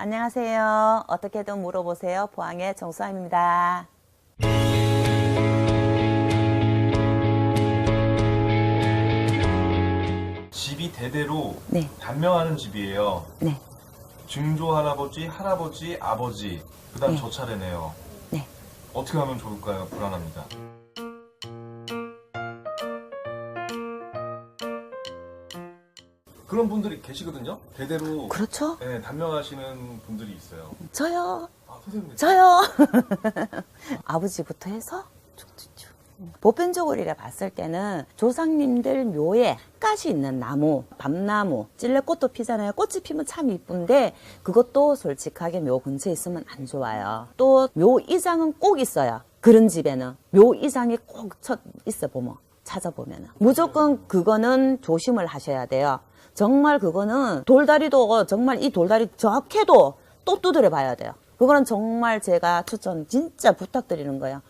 안녕하세요. 어떻게든 물어보세요. 포항의 정수아입니다. 집이 대대로 네. 단명하는 집이에요. 네. 증조 할아버지, 할아버지, 아버지, 그다음 네. 저 차례네요. 네. 어떻게 하면 좋을까요? 불안합니다. 그런 분들이 계시거든요. 대대로 그렇죠? 네, 단명하시는 분들이 있어요. 저요. 아, 선생님. 저요. 아버지부터 해서 쭉쭉쭉. 보편적으로 이래 봤을 때는 조상님들 묘에 가시 있는 나무, 밤나무, 찔레꽃도 피잖아요. 꽃이 피면 참 이쁜데 그것도 솔직하게 묘 근처에 있으면 안 좋아요. 또 묘 이장은 꼭 있어요. 그런 집에는 묘 이장이 꼭 첫 있어 보면 찾아보면은 무조건 그거는 조심을 하셔야 돼요. 정말 그거는 돌다리도 정말 이 돌다리 정확해도 또 두드려 봐야 돼요. 그거는 정말 제가 추천 진짜 부탁드리는 거예요.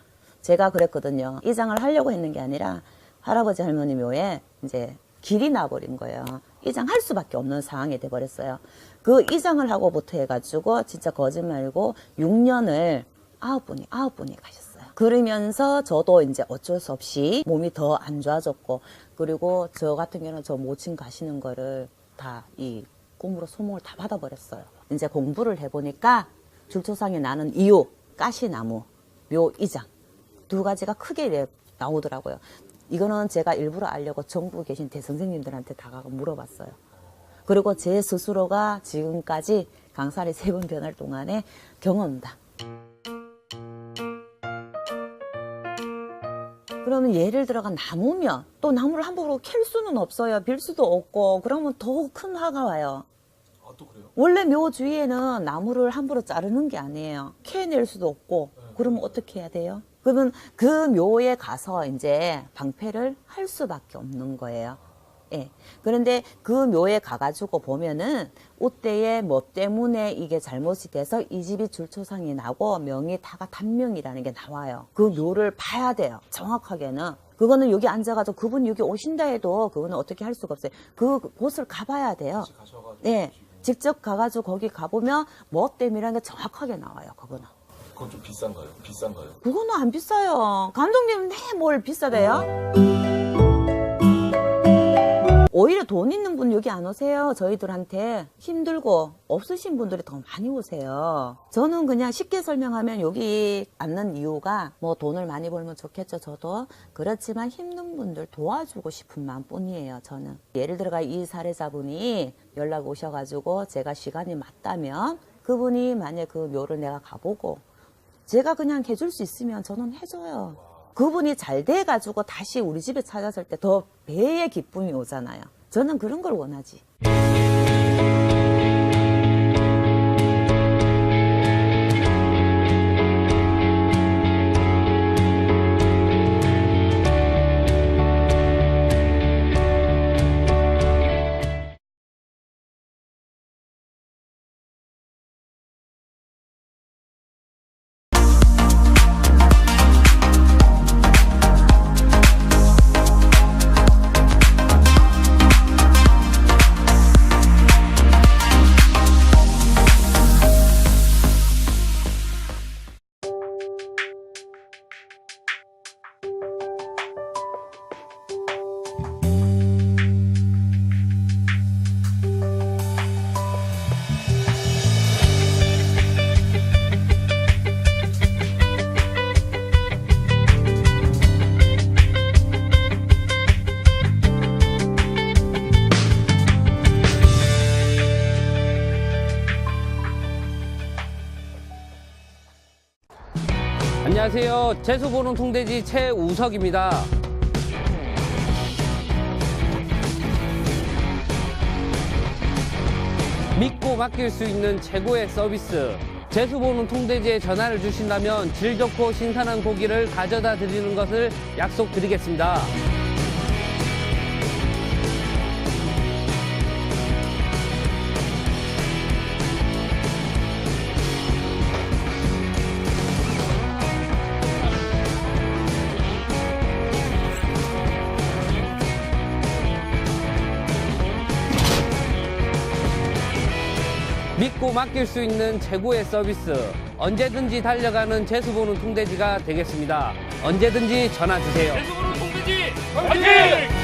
제가 그랬거든요. 이장을 하려고 했는 게 아니라 할아버지 할머니 묘에 이제 길이 나버린 거예요. 이장할 수밖에 없는 상황이 돼버렸어요. 그 이장을 하고부터 해가지고 진짜 거짓말이고 6년을 아홉 분이 아홉 분이 가셨어요. 그러면서 저도 이제 어쩔 수 없이 몸이 더 안 좋아졌고 그리고 저 같은 경우는 저 모친 가시는 거를 다 이 꿈으로 소몽을 다 받아버렸어요. 이제 공부를 해보니까 줄초상이 나는 이유 가시나무 묘이장 두 가지가 크게 나오더라고요. 이거는 제가 일부러 알려고 전국에 계신 대선생님들한테 다가가 물어봤어요. 그리고 제 스스로가 지금까지 강사리 세번 변할 동안에 경험다. 그러면 예를 들어가 나무면 또 나무를 함부로 캘 수는 없어요. 빌 수도 없고 그러면 더 큰 화가 와요. 아, 또 그래요? 원래 묘 주위에는 나무를 함부로 자르는 게 아니에요. 캐낼 수도 없고 그러면 어떻게 해야 돼요? 그러면 그 묘에 가서 이제 방패를 할 수밖에 없는 거예요. 예. 그런데 그 묘에 가가지고 보면은 옷대에 뭐 때문에 이게 잘못이 돼서 이 집이 줄초상이 나고 명이 다가 단명이라는 게 나와요. 그 묘를 봐야 돼요. 정확하게는. 그거는 여기 앉아가지고 그분이 여기 오신다 해도 그거는 어떻게 할 수가 없어요. 그 곳을 가봐야 돼요. 네. 직접 가가지고 거기 가보면 뭐 때문이라는 게 정확하게 나와요. 그거는. 그건 좀 비싼가요? 비싼가요? 그거는 안 비싸요. 감독님, 네, 뭘 비싸대요? 오히려 돈 있는 분 여기 안 오세요. 저희들한테 힘들고 없으신 분들이 더 많이 오세요. 저는 그냥 쉽게 설명하면 여기 앉는 이유가 뭐 돈을 많이 벌면 좋겠죠. 저도 그렇지만 힘든 분들 도와주고 싶은 마음뿐이에요. 저는 예를 들어가 이 사례자분이 연락 오셔가지고 제가 시간이 맞다면 그분이 만약 그 묘를 내가 가보고 제가 그냥 해줄 수 있으면 저는 해줘요. 그분이 잘 돼가지고 다시 우리 집에 찾았을 때 더 배의 기쁨이 오잖아요. 저는 그런 걸 원하지. 안녕하세요. 재수 보는 통돼지 최우석입니다. 믿고 맡길 수 있는 최고의 서비스. 재수 보는 통돼지에 전화를 주신다면 질 좋고 신선한 고기를 가져다 드리는 것을 약속드리겠습니다. 믿고 맡길 수 있는 최고의 서비스. 언제든지 달려가는 재수보는 통대지가 되겠습니다. 언제든지 전화 주세요. 재수보는 통대지 화이팅!